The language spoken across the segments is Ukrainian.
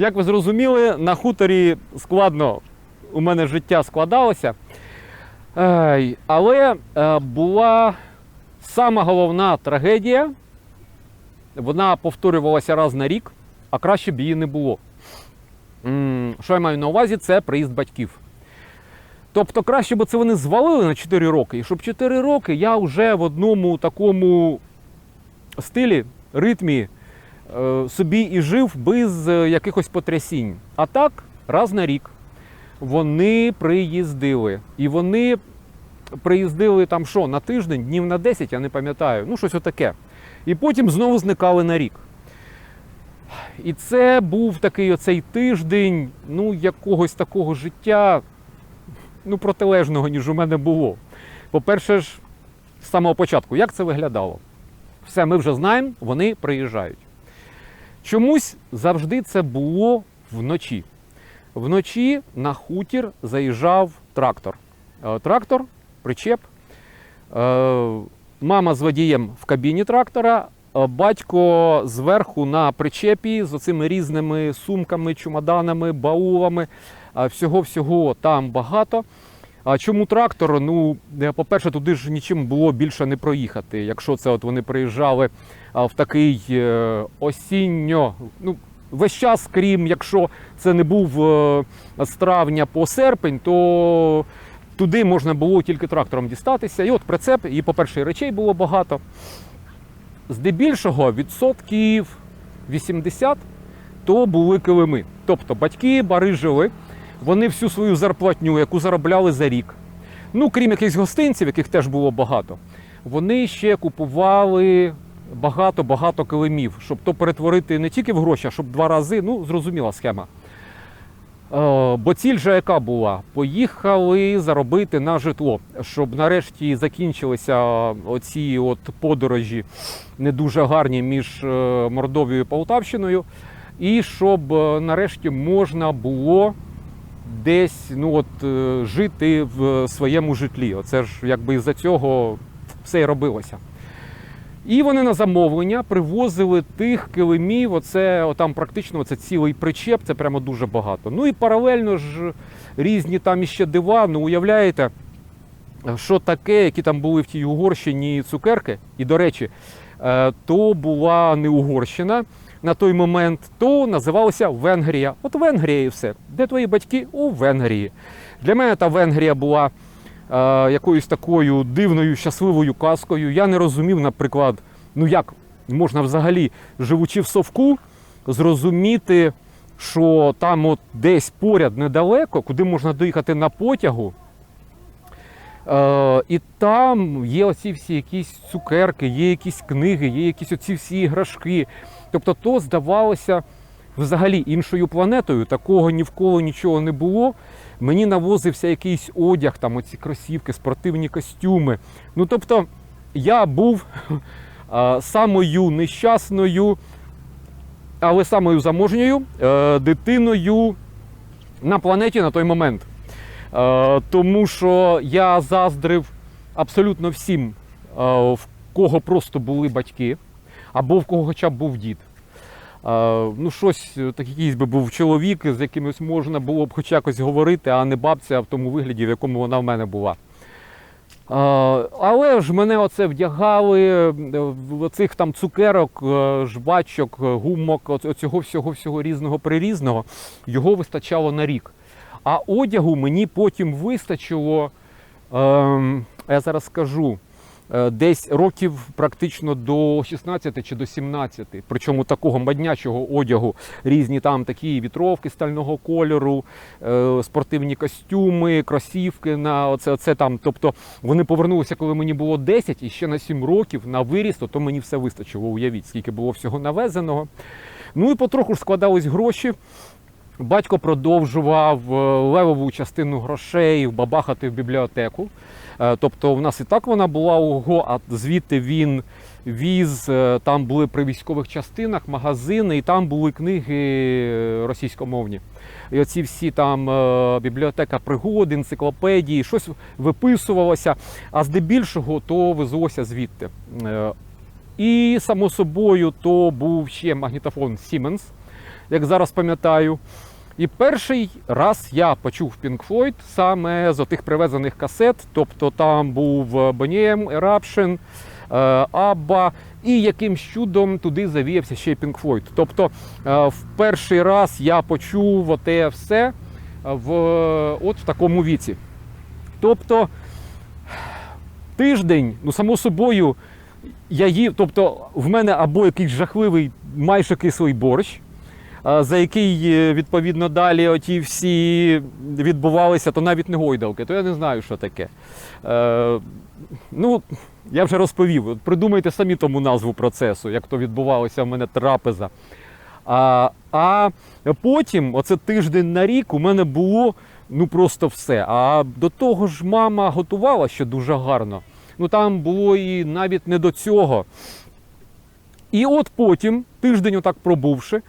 Як ви зрозуміли, на хуторі складно у мене життя складалося. Але е, була сама головна трагедія. Вона повторювалася раз на рік, а краще б її не було. Що я маю на увазі, це приїзд батьків. Тобто краще б це вони звалили на 4 роки, і щоб 4 роки я вже в одному такому стилі, ритмі собі і жив без е, якихось потрясінь. А так, раз на рік вони приїздили. І вони приїздили там що, на тиждень, днів на 10, я не пам'ятаю, ну щось отаке. І потім знову зникали на рік. І це був такий оцей тиждень, ну, якогось такого життя, ну, протилежного, ніж у мене було. По-перше ж, з самого початку, як це виглядало? Все, ми вже знаємо, вони приїжджають. Чомусь завжди це було вночі. Вночі на хутір заїжджав трактор. Е, Трактор, причеп. Е, Мама з водієм в кабіні трактора, е, батько зверху на причепі з оцими різними сумками, чемоданами, баулами. Всього-всього там багато. А чому трактор? Ну, е, по-перше, туди ж нічим було більше не проїхати. Якщо це от вони приїжджали в такий е, осінньо, ну, весь час, крім якщо це не був е, з травня по серпень, то туди можна було тільки трактором дістатися. І от прицеп, і, по-перше, речей було багато. Здебільшого відсотків 80 то були килими. Тобто батьки барижили, вони всю свою зарплатню, яку заробляли за рік, ну крім якихось гостинців, яких теж було багато, вони ще купували багато-багато килимів, щоб то перетворити не тільки в гроші, а щоб два рази, ну зрозуміла схема. Е, Бо ціль же яка була? Поїхали заробити на житло, щоб нарешті закінчилися оці от подорожі не дуже гарні між е, Мордовією і Полтавщиною, і щоб е, нарешті можна було десь ну от, е, жити в своєму житлі. Оце ж якби із-за цього все і робилося. І вони на замовлення привозили тих килимів. Оце там практично це цілий причеп, це прямо дуже багато. Ну і паралельно ж різні там іще дива. Ну уявляєте, що таке, які там були в тій Угорщині цукерки. І до речі, е, то була не Угорщина на той момент, то називалася Венгрія. От Венгрія і все. Де твої батьки? У Венгрії. Для мене та Венгрія була е, якоюсь такою дивною, щасливою казкою. Я не розумів, наприклад, ну як можна взагалі, живучи в совку, зрозуміти, що там от десь поряд недалеко, куди можна доїхати на потягу. Е, і там є оці всі якісь цукерки, є якісь книги, є якісь оці всі іграшки. Тобто, то здавалося взагалі іншою планетою. Такого ні в кого нічого не було. Мені навозився якийсь одяг, там оці кросівки, спортивні костюми. Ну тобто, я був самою нещасною, але самою заможньою е, дитиною на планеті на той момент. Е, тому що я заздрив абсолютно всім, е, в кого просто були батьки, або в кого хоча б був дід. Ну, щось, е, так якийсь би був чоловік, з якимось можна було б хоч якось говорити, а не бабця в тому вигляді, в якому вона в мене була. Але ж мене оце вдягали е, в оцих там цукерок, е, жвачок, е, гумок, оц- оцього всього всього різного прирізного. Його вистачало на рік. А одягу мені потім вистачило, ем, я зараз скажу, десь років практично до 16 чи до 17. Причому такого моднячого одягу, різні там такі вітровки стального кольору, е, спортивні костюми, кросівки на оце, оце там. Тобто вони повернулися, коли мені було 10, і ще на 7 років на виріст, то мені все вистачило. Уявіть, скільки було всього навезеного. Ну і потроху ж складались гроші. Батько продовжував е, левову частину грошей бабахати в бібліотеку. Е, Тобто, в нас і так вона була ого, а звідти він віз, е, там були при військових частинах магазини, і там були книги російськомовні. І оці всі там е, бібліотека пригод, енциклопедії, щось виписувалося, а здебільшого то везлося звідти. І само собою, то був ще магнітофон Siemens як зараз пам'ятаю. І перший раз я почув Pink Floyd саме з отих привезених касет. Тобто там був Boney M, Eruption, е, Абба, і якимсь чудом туди завіявся ще й Pink Floyd. Тобто е, в перший раз я почув оте все в, от в такому віці. Тобто тиждень, ну само собою, я їв, тобто в мене або якийсь жахливий майже кислий борщ, за який е, відповідно далі оті всі відбувалися, то навіть не гойдалки, то я не знаю, що таке. Е, ну, я вже розповів. Придумайте самі тому назву процесу, як то відбувалося в мене трапеза. А, а потім, оце тиждень на рік, у мене було ну просто все. А до того ж, мама готувала ще дуже гарно. Ну там було і навіть не до цього. І от потім, тиждень отак пробувши,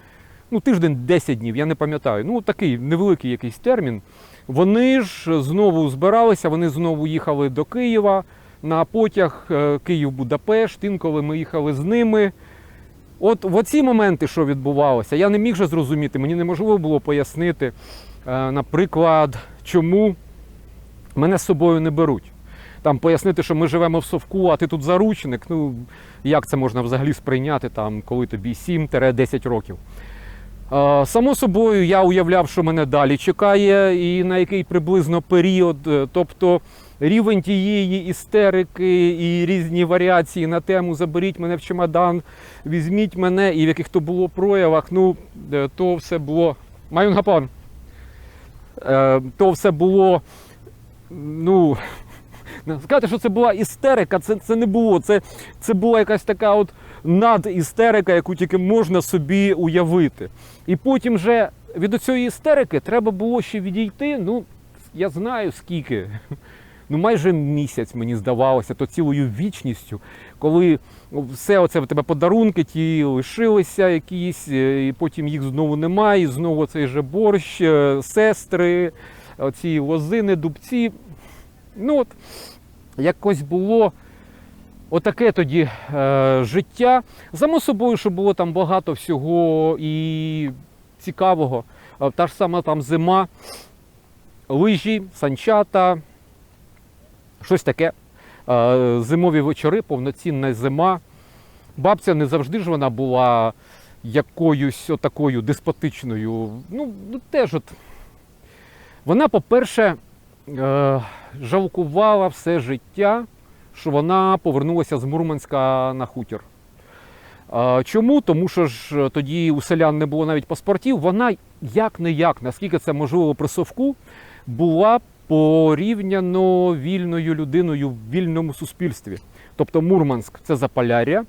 ну тиждень 10 днів, я не пам'ятаю, ну такий невеликий якийсь термін. Вони ж знову збиралися, вони знову їхали до Києва на потяг е, Київ-Будапешт. Інколи ми їхали з ними. От в оці моменти, що відбувалося, я не міг же зрозуміти, мені неможливо було пояснити, е, наприклад, чому мене з собою не беруть. Там пояснити, що ми живемо в совку, а ти тут заручник. Ну як це можна взагалі сприйняти, там, коли тобі 7-10 років. Само собою, я уявляв, що мене далі чекає, і на який приблизно період. Е, Тобто рівень тієї істерики і різні варіації на тему Заберіть мене в чемодан, візьміть мене, і в яких то було проявах, ну, е, то все було. Маюнгапан. Е, То все було. Ну, сказати, що це була істерика, це, це не було. Це, це була якась така от надістерика, яку тільки можна собі уявити. І потім вже від цієї істерики треба було ще відійти. Ну, я знаю скільки. Ну, майже місяць мені здавалося, то цілою вічністю, коли все оце в тебе подарунки, ті лишилися якісь, е, і потім їх знову немає, і знову цей же борщ, е, сестри, оці лозини, дубці. Ну от, якось було отаке тоді е, життя. Само собою, що було там багато всього і цікавого. Е, Та ж сама там зима, лижі, санчата, щось таке. Е, Зимові вечори, повноцінна зима. Бабця не завжди ж вона була якоюсь отакою деспотичною. Ну, ну теж от. Вона, по-перше, е, жалкувала все життя, що вона повернулася з Мурманська на хутір. Е, Чому? Тому що ж тоді у селян не було навіть паспортів. Вона як не як, наскільки це можливо при совку, була порівняно вільною людиною в вільному суспільстві. Тобто Мурманськ це Заполяр'я,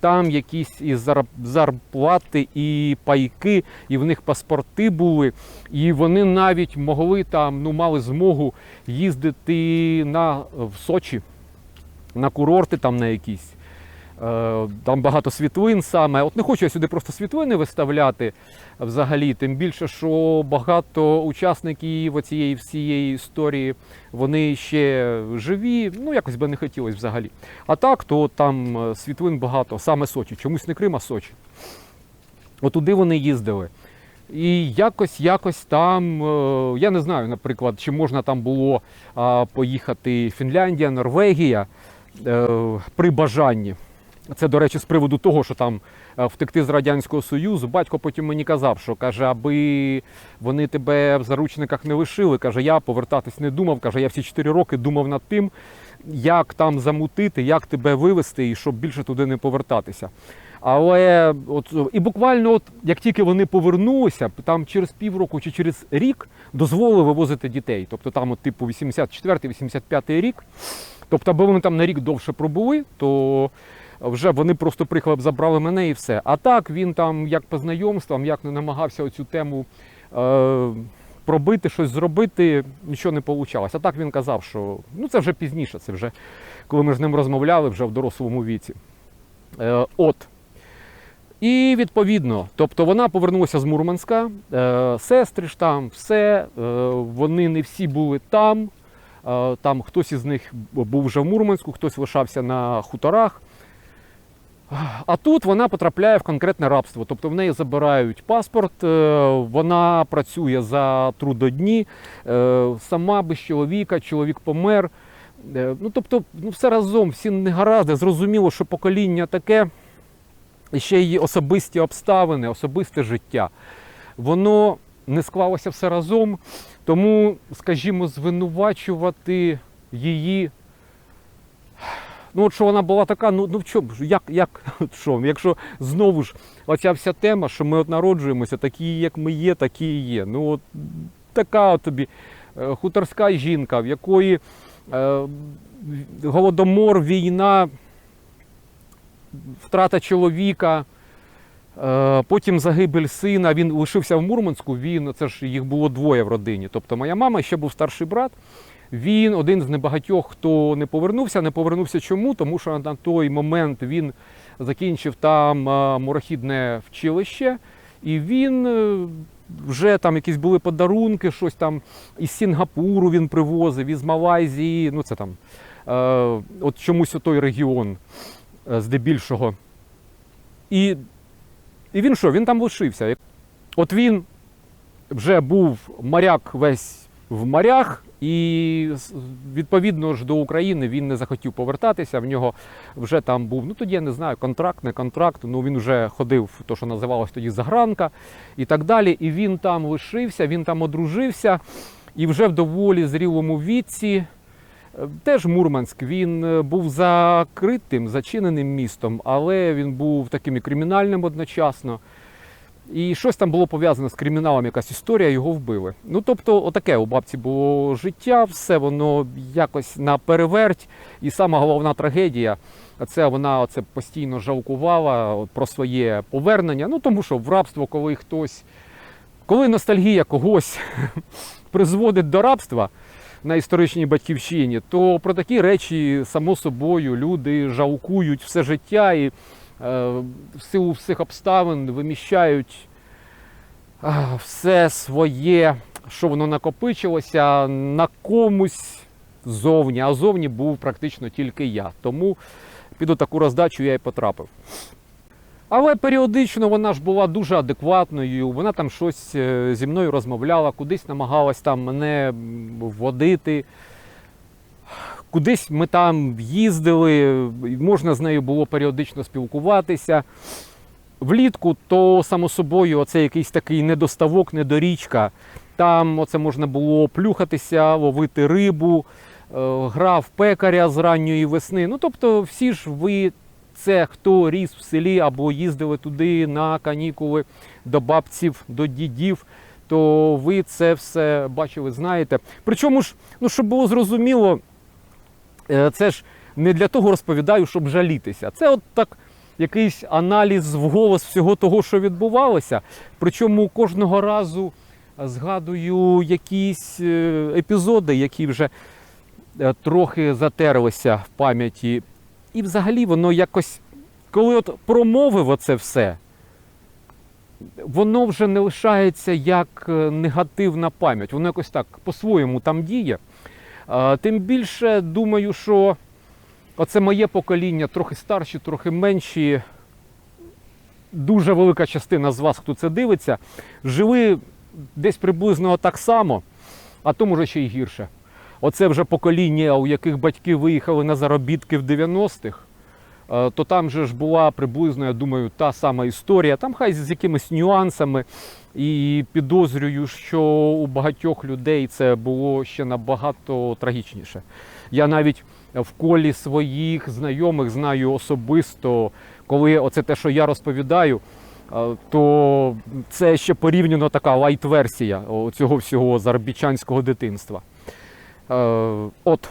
там якісь і зарплати, і пайки, і в них паспорти були, і вони навіть могли там, ну мали змогу їздити на в Сочі, на курорти там на якісь. Е, Там багато світлин саме. От не хочу я сюди просто світлини виставляти взагалі, тим більше, що багато учасників цієї всієї історії вони ще живі. Ну якось би не хотілося взагалі. А так, то там е, світлин багато, саме Сочі. Чомусь не Крим, а Сочі. Отуди вони їздили. І якось, якось там, е, я не знаю, наприклад, чи можна там було поїхати Фінляндія, Норвегія при бажанні. Це, до речі, з приводу того, що там е, втекти з Радянського Союзу. Батько потім мені казав, що каже, аби вони тебе в заручниках не лишили. Каже, я повертатись не думав. Каже, я всі 4 роки думав над тим, як там замутити, як тебе вивезти і щоб більше туди не повертатися. Але от і буквально, от як тільки вони повернулися, там через півроку чи через рік дозволили вивозити дітей. Тобто там, от, типу, 84-85 рік. Тобто, аби вони там на рік довше пробули, то вже вони просто приклад забрали мене і все. А так він там як по знайомствам, як не намагався оцю тему е, пробити, щось зробити, нічого не вийшло. А так він казав, що ну це вже пізніше, це вже коли ми з ним розмовляли вже в дорослому віці. Е, от. І відповідно, тобто вона повернулася з Мурманська, е, сестри ж там, все, е, вони не всі були там. Е, там хтось із них був вже в Мурманську, хтось лишався на хуторах. А тут вона потрапляє в конкретне рабство. Тобто в неї забирають паспорт, е, вона працює за трудодні, е, сама без чоловіка, чоловік помер. Ну, тобто, ну, все разом, всі негаразди. Зрозуміло, що покоління таке, і ще її особисті обставини, особисте життя. Воно не склалося все разом. Тому, скажімо, звинувачувати її. Ну, от що вона була така, ну, ну в чому як, як, от що, якщо знову ж оця вся тема, що ми от народжуємося, такі, як ми є, такі і є. Ну, от така от тобі е, хуторська жінка, в якої е, голодомор, війна, втрата чоловіка, потім загибель сина. Він лишився в Мурманську. Він це ж їх було двоє в родині. Тобто моя мама ще був старший брат. Він один з небагатьох, хто не повернувся. Не повернувся чому? Тому що на той момент він закінчив там е, морохідне вчилище, і він е, вже там якісь були подарунки, щось там із Сінгапуру він привозив, із Малайзії. Ну це там е, от чомусь той регіон е, здебільшого. І, і він що? Він там лишився. От він вже був моряк весь в морях, і відповідно ж до України він не захотів повертатися. В нього вже там був, ну тоді я не знаю, контракт, не контракт. Ну він вже ходив, то що називалось тоді загранка і так далі. І він там лишився, він там одружився, і вже в доволі зрілому віці. Теж Мурманськ, він е, був закритим, зачиненим містом, але він був таким і кримінальним одночасно. І щось там було пов'язане з криміналом, якась історія, його вбили. Ну тобто, отаке у бабці було життя, все воно якось на переверть. І сама головна трагедія це вона оце постійно жалкувала про своє повернення. Ну тому що в рабство, коли хтось, коли ностальгія когось призводить до рабства на історичній батьківщині, то про такі речі, само собою, люди жалкують все життя і е, в силу всіх обставин виміщають все своє, що воно накопичилося на комусь зовні, а зовні був практично тільки я. Тому під таку роздачу я і потрапив. Але періодично вона ж була дуже адекватною, вона там щось е, зі мною розмовляла, кудись намагалась там мене м, вводити. Кудись ми там їздили, можна з нею було періодично спілкуватися. Влітку, то само собою, оце якийсь такий недоставок, недорічка. Там оце можна було плюхатися, ловити рибу, е, грав пекаря з ранньої весни. Ну тобто, всі ж ви, це хто ріс в селі або їздили туди на канікули до бабців, до дідів, то ви це все бачили, знаєте. Причому ж, ну щоб було зрозуміло, е, це ж не для того розповідаю, щоб жалітися. Це от так якийсь аналіз вголос всього того, що відбувалося. Причому кожного разу згадую якісь е, епізоди, які вже е, трохи затерлися в пам'яті. І взагалі воно якось, коли от промовив оце все, воно вже не лишається як е, негативна пам'ять. Воно якось так по-своєму там діє. Тим більше думаю, що оце моє покоління, трохи старші, трохи менші. Дуже велика частина з вас, хто це дивиться, жили десь приблизно так само, а то може ще й гірше. Оце вже покоління, у яких батьки виїхали на заробітки в 90-х, е, то там же ж була приблизно, я думаю, та сама історія. Там хай з якимись нюансами. І підозрюю, що у багатьох людей це було ще набагато трагічніше. Я навіть в колі своїх знайомих знаю особисто, коли оце те, що я розповідаю, е, то це ще порівняно така лайт-версія цього всього заробітчанського дитинства. Е, От.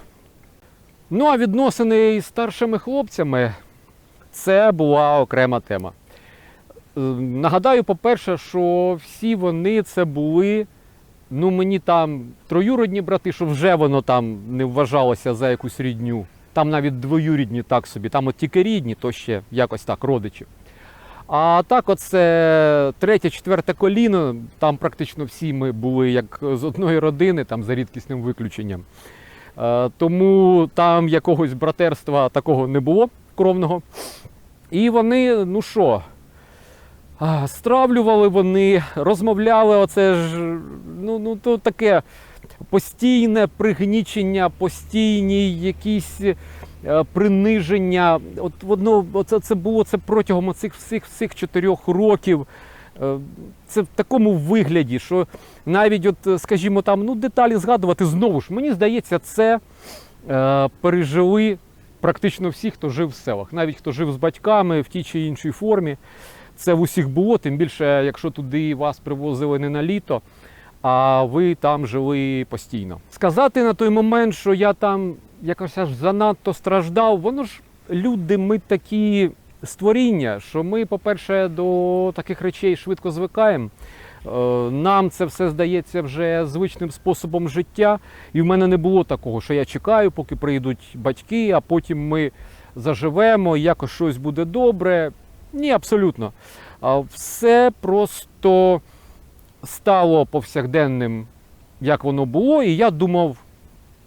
Ну а відносини із старшими хлопцями це була окрема тема. Е, Нагадаю, по-перше, що всі вони це були, ну мені там троюродні брати, що вже воно там не вважалося за якусь рідню. Там навіть двоюрідні так собі, там от тільки рідні, то ще якось так, родичі. А так, оце третє, четверте коліно, там практично всі ми були як з одної родини, там за рідкісним виключенням. Е, Тому там якогось братерства такого не було кровного. І вони, ну що, стравлювали вони, розмовляли, оце ж, ну, ну то таке постійне пригнічення, постійні якісь приниження. От воно оце це було це протягом цих всіх всіх чотирьох років. Е, Це в такому вигляді, що навіть, от, е, скажімо, там ну деталі згадувати знову ж, мені здається, це е, пережили практично всі, хто жив в селах, навіть хто жив з батьками в тій чи іншій формі. Це в усіх було, тим більше, якщо туди вас привозили не на літо, а ви там жили постійно. Сказати на той момент, що я там якось аж занадто страждав, воно ж люди, ми такі створіння, що ми, по-перше, до таких речей швидко звикаємо. Е, Нам це все здається вже звичним способом життя. І в мене не було такого, що я чекаю, поки прийдуть батьки, а потім ми заживемо, якось щось буде добре. Ні, абсолютно. Все просто стало повсякденним, як воно було, і я думав,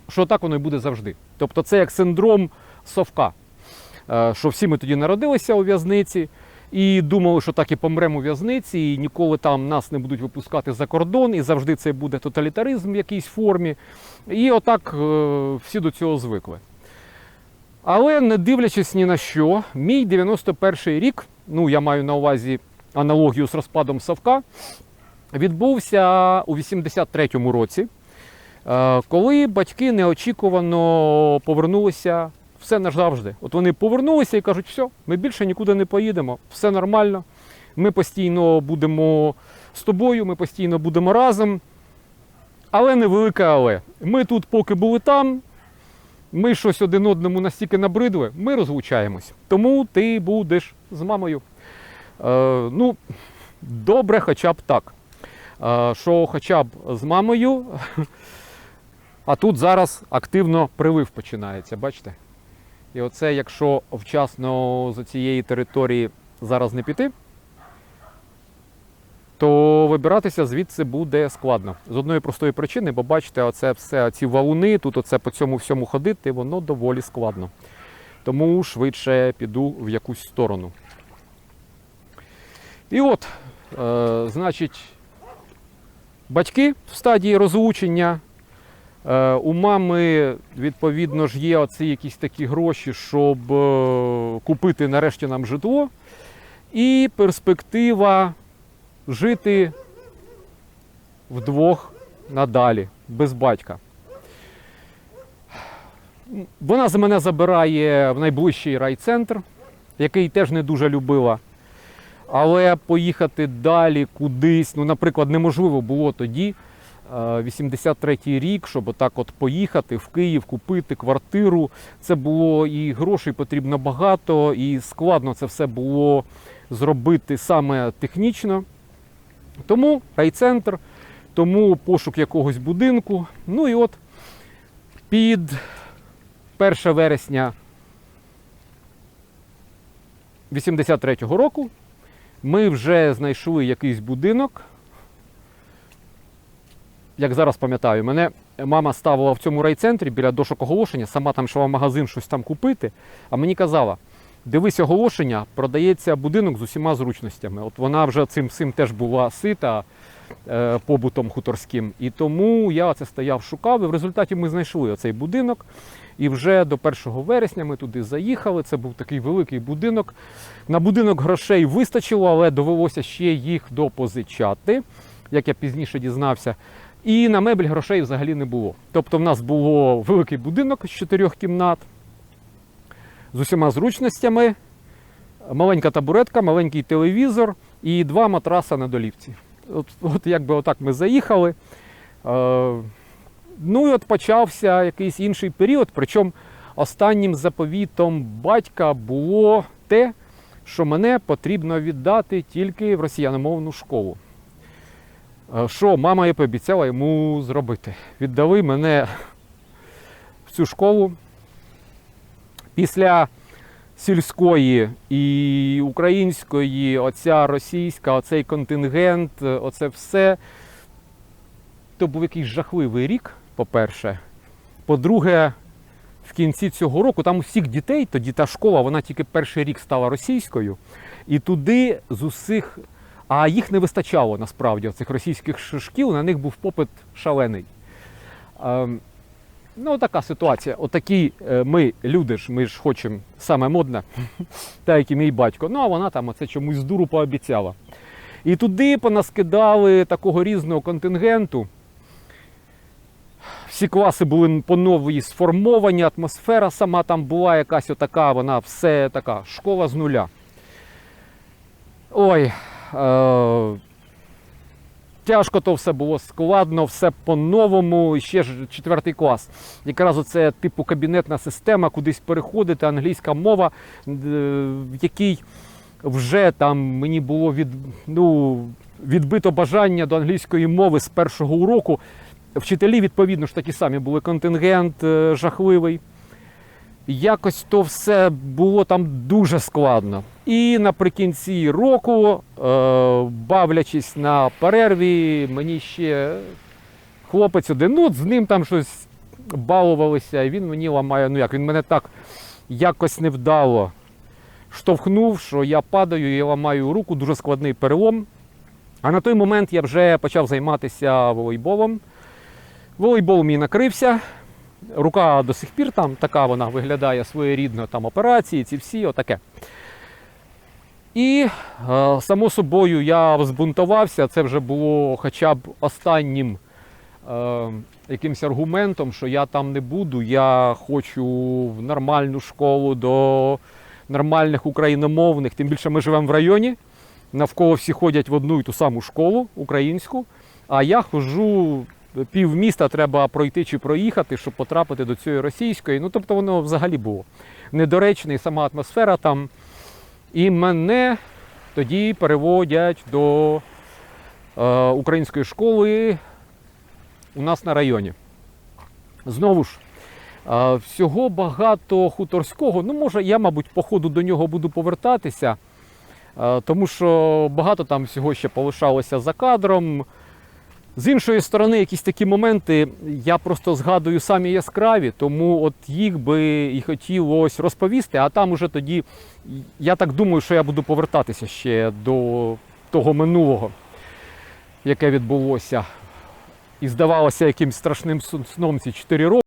що так воно і буде завжди. Тобто це як синдром совка, Е, що всі ми тоді народилися у в'язниці і думали, що так і помремо у в'язниці, і ніколи там нас не будуть випускати за кордон, і завжди це буде тоталітаризм в якійсь формі. І отак е, всі до цього звикли. Але не дивлячись ні на що, мій 91-й рік, ну я маю на увазі аналогію з розпадом Савка, відбувся у 83-му році, коли батьки неочікувано повернулися все назавжди. От вони повернулися і кажуть, все, ми більше нікуди не поїдемо, все нормально. Ми постійно будемо з тобою, ми постійно будемо разом. Але невелике але. Ми тут, поки були там, ми щось один одному настільки набридли, ми розлучаємось. Тому ти будеш з мамою. Е, ну, добре, хоча б так. Е, що хоча б з мамою, а тут зараз активно прилив починається, бачите? І оце, якщо вчасно з цієї території зараз не піти, то вибиратися звідси буде складно. З одної простої причини, бо бачите, оце все, ці валуни, тут оце по цьому всьому ходити, воно доволі складно. Тому швидше піду в якусь сторону. І от, е, значить, батьки в стадії розлучення. Е, У мами, відповідно ж, є оці якісь такі гроші, щоб е, купити нарешті нам житло. І перспектива жити вдвох надалі, без батька. Вона з мене забирає в найближчий райцентр, який теж не дуже любила. Але поїхати далі кудись, ну, наприклад, неможливо було тоді. 83-й рік, щоб отак от поїхати в Київ, купити квартиру. Це було і грошей потрібно багато, і складно це все було зробити саме технічно. Тому райцентр, тому пошук якогось будинку. Ну і от під 1 вересня 83-го року ми вже знайшли якийсь будинок як зараз пам'ятаю, мене мама ставила в цьому райцентрі біля дошок оголошення, сама там йшла в магазин щось там купити, а мені казала: дивись оголошення, продається будинок з усіма зручностями. От вона вже цим всім теж була сита е, побутом хуторським. І тому я це стояв, шукав. І в результаті ми знайшли оцей будинок. І вже до 1 вересня ми туди заїхали. Це був такий великий будинок. На будинок грошей вистачило, але довелося ще їх допозичати, як я пізніше дізнався. І на мебель грошей взагалі не було. Тобто в нас було великий будинок з чотирьох кімнат з усіма зручностями, маленька табуретка, маленький телевізор і два матраси на долівці. От, от якби отак ми заїхали. Е, ну і от почався якийсь інший період. Причому останнім заповітом батька було те, що мене потрібно віддати тільки в росіяномовну школу. Що мама і пообіцяла йому зробити? Віддали мене в цю школу. Після сільської і української, оця російська, оцей контингент, оце все. То був якийсь жахливий рік, по-перше. По-друге, в кінці цього року. Там усіх дітей, тоді та школа, вона тільки перший рік стала російською. І туди з усіх, а їх не вистачало насправді цих російських шкіл, на них був попит шалений. Ем, Ну, така ситуація. Отакі е, ми, люди ж, ми ж хочемо саме модне, так як і мій батько. Ну, а вона там оце чомусь з дуру пообіцяла. І туди понаскидали такого різного контингенту. Всі класи були по новій сформовані, атмосфера сама там була якась отака, вона все така, школа з нуля. Ой. Е- Тяжко то все було складно, все по-новому. Ще ж четвертий клас. Якраз оце типу кабінетна система, кудись переходити, англійська мова, е, в якій вже там мені було від, ну, відбито бажання до англійської мови з першого уроку. Вчителі, відповідно ж такі самі були контингент е, жахливий. Якось то все було там дуже складно. І наприкінці року, е, бавлячись на перерві, мені ще хлопець один, ну з ним там щось балувалися, і він мені ламає, ну як, він мене так якось невдало штовхнув, що я падаю і ламаю руку, дуже складний перелом. А на той момент я вже почав займатися волейболом. Волейбол мій накрився. Рука до сих пір там така вона виглядає своєрідно, там операції, ці всі, отаке. І, е, само собою, я збунтувався. Це вже було хоча б останнім е, якимось аргументом, що я там не буду. Я хочу в нормальну школу до нормальних україномовних. Тим більше ми живемо в районі. Навколо всі ходять в одну і ту саму школу українську. А я ходжу пів міста треба пройти чи проїхати, щоб потрапити до цієї російської. Ну, тобто воно взагалі було недоречне, і сама атмосфера там. І мене тоді переводять до е, української школи у нас на районі. Знову ж, е, всього багато хуторського. Ну, може, я, мабуть, по ходу до нього буду повертатися, е, тому що багато там всього ще полишалося за кадром. З іншої сторони, якісь такі моменти я просто згадую самі яскраві, тому от їх би і хотілося розповісти, а там уже тоді я так думаю, що я буду повертатися ще до того минулого, яке відбулося. І здавалося якимсь страшним сном ці 4 роки.